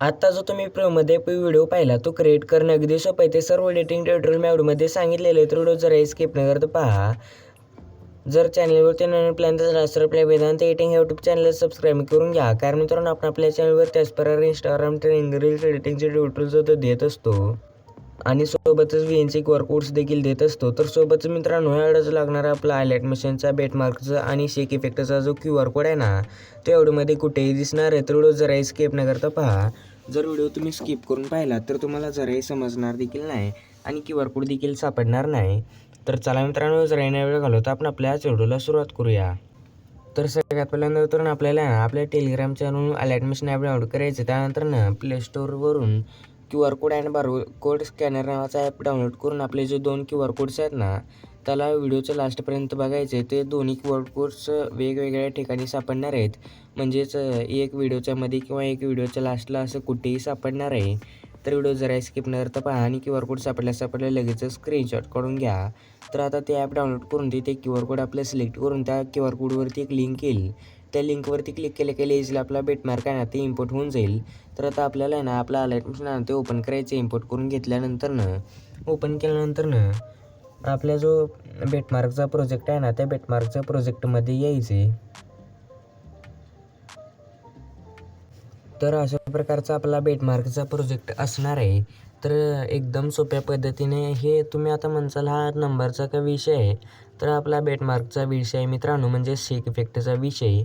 आत्ता जो तुम्ही प्रोमध्ये व्हिडिओ पाहिला तो क्रिएट करणं अगदी सोपं आहे. ते सर्व एडिटिंग ट्युटोरियल मी सांगितलेलं आहे. तर जरा स्किप न करता पहा. जर चॅनलवरती नवीन प्लॅन झाला तर आपल्या Vedant editing YouTube channel subscribe करून घ्या. कारण मित्रांनो आपण आपल्या चॅनलवर त्याचप्रकारे इंस्टाग्राम ट्रेनिंग रील्स एडिटिंगचे ट्युटोरियल सुद्धा देत असतो आणि सोबतच V N Q R codes देखील देत असतो. तर सोबतच मित्रांनो ह्यावेळेस लागणारा आपला हायलाईट मशीनचा बेटमार्कचा आणि शेक इफेक्टचा जो क्यू आर कोड आहे ना तो एवढ्यामध्ये कुठेही दिसणार आहे. तर व्हिडिओ जराही स्किप न करता पहा. जर व्हिडिओ तुम्ही स्किप करून पाहिला तर तुम्हाला जराही समजणार देखील नाही आणि क्यू आर कोड देखील सापडणार नाही. तर चला मित्रांनो जराही नाही वेळ घालवता आपण आपल्या आज व्हिडिओला सुरुवात करूया. तर सगळ्यात पहिल्यांदा तर आपल्याला आपल्या Telegram channel alert machine app download करायचं त्यानंतर ना play स्टोरवरून Q R code and bar code scanner नावाचा ॲप डाउनलोड करून आपले जे दोन क्यू आर कोड्स आहेत ना त्याला व्हिडिओच्या लास्टपर्यंत बघायचे ते दोन्ही क्यू आर कोड्स वेगवेगळ्या ठिकाणी सापडणार आहेत. म्हणजेच एक व्हिडिओच्या मध्ये किंवा एक व्हिडिओच्या लास्टला असं कुठेही सापडणार आहे. तर व्हिडिओ जरा स्किप न करता पहा आणि क्यू आर कोड सापडल्या सापडल्या लगेच स्क्रीनशॉट काढून घ्या. तर आता ते ॲप डाउनलोड करून तिथे क्यू आर कोड आपल्या सिलेक्ट करून त्या क्यू आर कोडवरती एक लिंक येईल. त्या लिंकवरती क्लिक केले केलं इझिली आपला बेटमार्क आहे ना ते इम्पोर्ट होऊन जाईल. तर आता आपल्याला आहे ना आपला अलाइटमेंट ना ते ओपन करायचं इम्पोर्ट करून घेतल्यानंतरनं ओपन केल्यानंतरनं आपला जो बेटमार्कचा प्रोजेक्ट आहे ना त्या बेटमार्कच्या प्रोजेक्टमध्ये यायचे तर अशा प्रकारचा आपला बेटमार्कचा प्रोजेक्ट असणार आहे. तर एकदम सोप्या पद्धतीने हे तुम्ही आता म्हणसाल हा नंबरचा का विषय आहे. तर आपला बेटमार्कचा विषय आहे मित्रांनो म्हणजे शेक इफेक्टचा विषय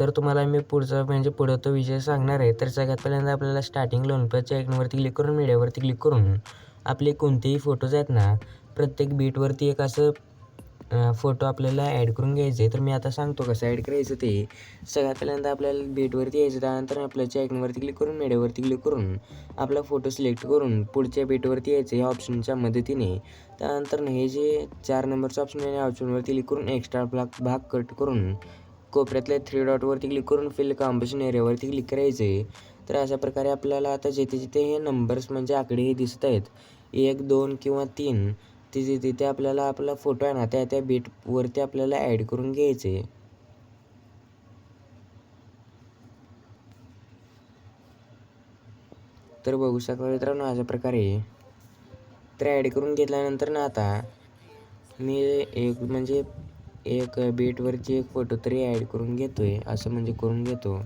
तर तुम्हाला मी पुढचा म्हणजे पुढं तो विषय सांगणार आहे. तर सगळ्यात पहिल्यांदा आपल्याला स्टार्टिंग लोनपेच्या आयकॉनवरती क्लिक करून मीडियावरती क्लिक करून आपले कोणतेही फोटोज आहेत ना प्रत्येक बीटवरती एक असं फोटो आपल्याला ॲड करून घ्यायचे. तर मी आता सांगतो कसं ॲड करायचं ते. सगळ्यात पहिल्यांदा आपल्याला बेटवरती यायचं. त्यानंतर आपल्या चॅकिंगवरती क्लिक करून मेडेवरती क्लिक करून आपला फोटो सिलेक्ट करून पुढच्या बेटवरती यायचं. ह्या ऑप्शनच्या मदतीने. त्यानंतर हे जे चार नंबरचं ऑप्शन आहे या ऑप्शनवरती क्लिक करून एक्स्ट्रा भाग भाग कट करून कोपऱ्यातल्या थ्री डॉटवरती क्लिक करून फिल कॉम्बिनेशन एरियावरती क्लिक करायचे. तर अशा प्रकारे आपल्याला आता जिथे जिथे हे नंबर्स म्हणजे आकडे हे दिसत आहेत एक दोन किंवा तीन तिथे तिथे आपल्याला आपला फोटो आहे ना त्या त्या बीटवरती आपल्याला ॲड करून घ्यायचे. तर बघू शकता मित्रांनो अशा प्रकारे तर ॲड करून घेतल्यानंतर ना आता मी एक म्हणजे एक बीटवरची एक फोटो तरी ॲड करून घेतो आहे असं म्हणजे करून घेतो.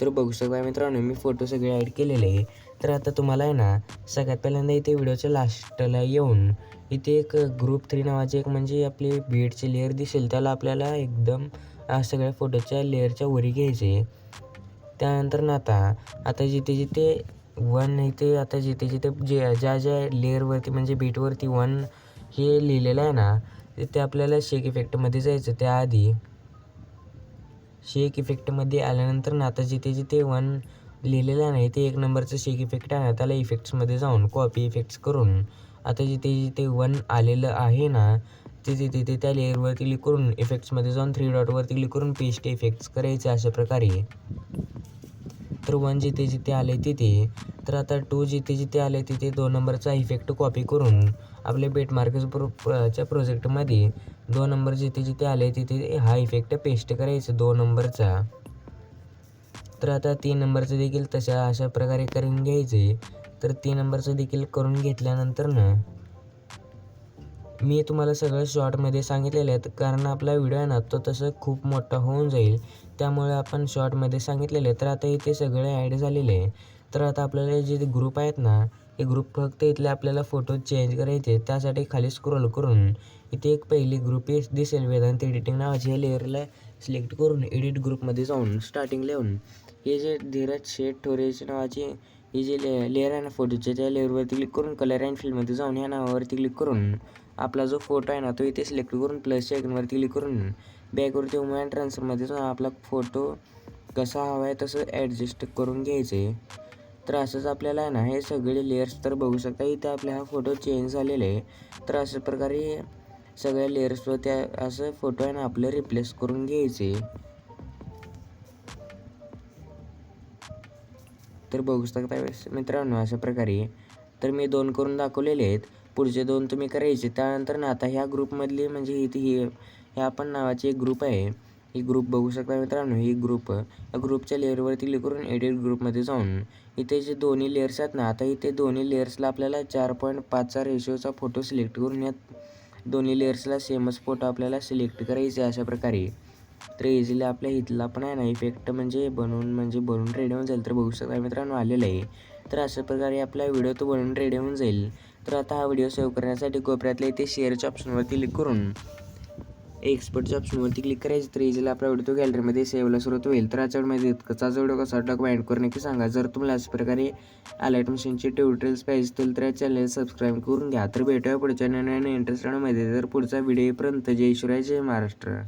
तर बघू शकता मित्रांनो मी फोटो सगळे ॲड केलेले आहे. तर आता तुम्हाला आहे ना सगळ्यात पहिल्यांदा इथे व्हिडिओच्या लास्टला येऊन इथे एक ग्रुप थ्री नावाचे एक म्हणजे आपली बीडचे लेअर दिसेल. त्याला आपल्याला एकदम सगळ्या फोटोच्या लेअरच्या वरी घ्यायचे. त्यानंतर ना आता आता जिथे जिथे वन इथे आता जिथे जिथे जे ज्या ज्या लेअरवरती म्हणजे बीटवरती वन हे लिहिलेलं आहे ना तिथे आपल्याला शेक इफेक्टमध्ये जायचं. त्याआधी शेक इफेक्टमध्ये आल्यानंतर ना आता जिथे जिथे वन लिहिलेलं नाही ते एक नंबरचं शेक इफेक्ट आहे ना त्याला इफेक्ट्समध्ये जाऊन कॉपी इफेक्ट्स करून आता जिथे जिथे वन आलेलं आहे ना तिथे तिथे त्या लेअरवरती क्लिक करून इफेक्ट्समध्ये जाऊन थ्री डॉटवरती क्लिक करून पेस्ट इफेक्ट्स करायचे अशा प्रकारे. तर वन जिथे जिथे आले तिथे तर आता टू जिथे जिथे आले तिथे दोन नंबरचा इफेक्ट कॉपी करून आपले बेटमार्कस प्रो च्या प्रोजेक्टमध्ये दोन नंबर जिथे जिथे आले तिथे हा इफेक्ट पेस्ट करायचा दोन नंबरचा. तर आता तीन नंबरचं देखील तशा अशा प्रकारे करून घ्यायचे तर तीन नंबरचं देखील करून घेतल्यानंतर ना मी तुम्हाला सगळं शॉर्टमध्ये सांगितलेलं आहे. कारण आपला व्हिडिओ आहे ना तो तसं खूप मोठा होऊन जाईल. त्यामुळे आपण शॉर्टमध्ये सांगितलेलं आहे. तर आता इथे सगळे ॲड झालेले आहे. तर आता आपल्याला जे ग्रुप आहेत ना हे ग्रुप फक्त इथले आपल्याला फोटो चेंज करायचे त्यासाठी खाली स्क्रोल करून इथे एक पहिली ग्रुप दिसेल वेदांत एडिटिंग नावाची. लेअरला सिलेक्ट करून एडिट ग्रुपमध्ये जाऊन स्टार्टिंग लिहून हे जे धीरज शेठ ठोरेज नावाची ही जे ले लेअर आहे ना फोटोचे त्या लेअरवरती क्लिक करून कलर अँड फील्डमध्ये जाऊन ह्या नावावरती क्लिक करून आपला जो फोटो आहे ना तो इथे सिलेक्ट करून प्लसच्या आयकनवरती क्लिक करून बॅकवरती उमेन ट्रान्सफरमध्ये जाऊन आपला फोटो कसा हवा आहे तसं ॲडजस्ट करून घ्यायचं. आहे तर असंच आपल्याला आहे ना हे सगळे लेअर्स तर बघू शकता इथे आपला हा फोटो चेंज झालेला आहे. तर अशा प्रकारे सगळ्या लेअर्सवर त्या असं फोटो आहे ना आपलं रिप्लेस करून घ्यायचे. तर बघू शकता मित्रांनो अशा प्रकारे तर मी दोन करून दाखवलेले आहेत. पुढचे दोन तुम्ही करायचे. त्यानंतर ना आता ह्या ग्रुपमधली म्हणजे ही ही ह्या पण नावाची एक ग्रुप आहे. ही ग्रुप बघू शकता मित्रांनो ही ग्रुप. या ग्रुपच्या लेअरवरती क्लिक करून एडिट ग्रुपमध्ये जाऊन इथे जे दोन्ही लेअर्स आहेत ना आता इथे दोन्ही लेअर्सला आपल्याला चार पॉईंट पाचचा रेशिओचा फोटो सिलेक्ट करून या दोन्ही लेअर्सला सेमच फोटो आपल्याला सिलेक्ट करायचे अशा प्रकारे. तर इझिली आपल्या इथला पण आहे ना इफेक्ट म्हणजे बनवून म्हणजे बनवून रेडी होऊन जाईल. तर बघू शकता मित्रांनो आलेलं आहे. तर अशा प्रकारे आपला व्हिडिओ तो बनवून रेडी होऊन जाईल. तर आता हा व्हिडिओ सेव्ह करण्यासाठी कोपऱ्यातल्या इथे शेअरच्या ऑप्शनवरती क्लिक करून एक्सपर्टच्या ऑप्शनवरती क्लिक करायचं. तर इझिली आपला व्हिडिओ गॅलरीमध्ये सेव्हला सुरुवात होईल. तर आजच्या व्हिडिओमध्ये इतकंच व्हिडिओ कसा वाटला कमेंट करून नक्की सांगा. जर तुम्हाला अशा प्रकारे अलर्ट मशीनचे ट्युटोरियल्स पाहिजे असतील तर या चॅनल सबस्क्राईब करून घ्या. तर भेटूया पुढच्या नवीन इंटरेस्टेडमध्ये तर पुढचा व्हिडिओपर्यंत जय शिवराय जय महाराष्ट्र.